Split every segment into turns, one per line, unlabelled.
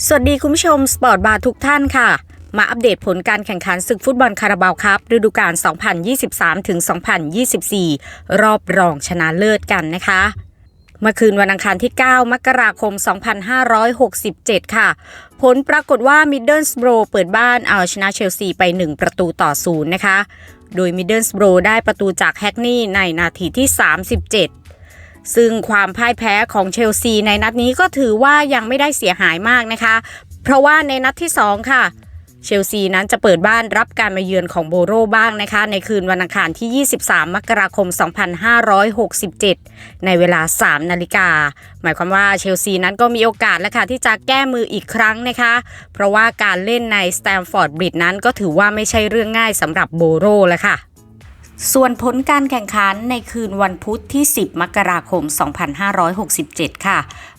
สวัสดีคุณผู้ชมสปอร์ตบาร์ทุกท่านค่ะ มาอัปเดตผลการแข่งขันศึกฟุตบอลคาราบาวครับฤดูกาล 2023ถึง2024 รอบรองชนะเลิศกันนะคะเมื่อคืนวันอังคารที่ 9 มกราคม 2567 ค่ะ ผลปรากฏว่ามิดเดิลสโบรเปิดบ้านเอาชนะเชลซีไป 1 ประตูต่อศูนย์นะคะ โดยมิดเดิลสโบรได้ประตูจากแฮกนี่ในนาทีที่ 37 ซึ่งความพ่ายแพ้ของเชลซีในนัดนี้ก็ถือว่ายังไม่ได้เสียหายมากนะคะ เพราะว่าในนัดที่ 2 ค่ะเชลซีนั้นจะเปิดบ้านรับการมาเยือนของโบโรบ้างนะคะ ในคืนวันอังคารที่ 23 มกราคม 2567 ในเวลา 3 นาฬิกา หมายความว่าเชลซีนั้นก็มีโอกาสแล้วค่ะที่จะแก้มืออีกครั้งนะคะ เพราะว่าการเล่นในสแตมฟอร์ดบริดจ์นั้นก็ถือว่าไม่ใช่เรื่องง่ายสำหรับโบโรแล้วค่ะ ส่วนผลการแข่งขันในคืนวันพุธที่ 10 มกราคม 2567 ค่ะ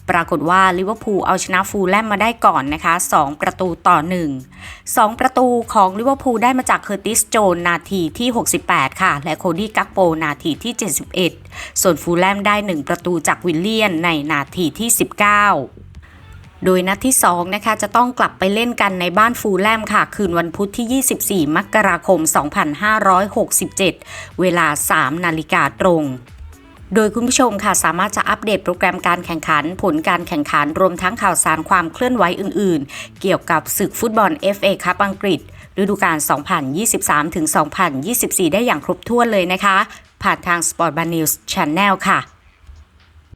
ปรากฏว่าลิเวอร์พูลเอาชนะฟูลแลมมาได้ก่อนนะคะ 2 ประตูต่อ 1 2 ประตูของลิเวอร์พูลได้มาจากเคอร์ติสโจนนาทีที่ 68 ค่ะ และโคดี้กักโปนาทีที่ 71 ส่วนฟูลแลมได้ 1 ประตูจากวิลเลียนในนาทีที่ 19 โดยนัดที่ 2 นะคะ จะต้องกลับไปเล่นกันในบ้านฟูลแลมค่ะ คืนวันพุธที่ 24 มกราคม 2567 เวลา 3 นาฬิกาตรงโดยคุณผู้ชมค่ะสามารถจะอัปเดตโปรแกรมการแข่งขัน ผลการแข่งขันรวมทั้งข่าวสารความเคลื่อนไหวอื่นๆ เกี่ยวกับศึกฟุตบอล FA คัพอังกฤษ ฤดูกาล 2023-2024 ได้อย่างครบถ้วนเลยนะคะ ผ่านทาง Sport Bar News Channel ค่ะ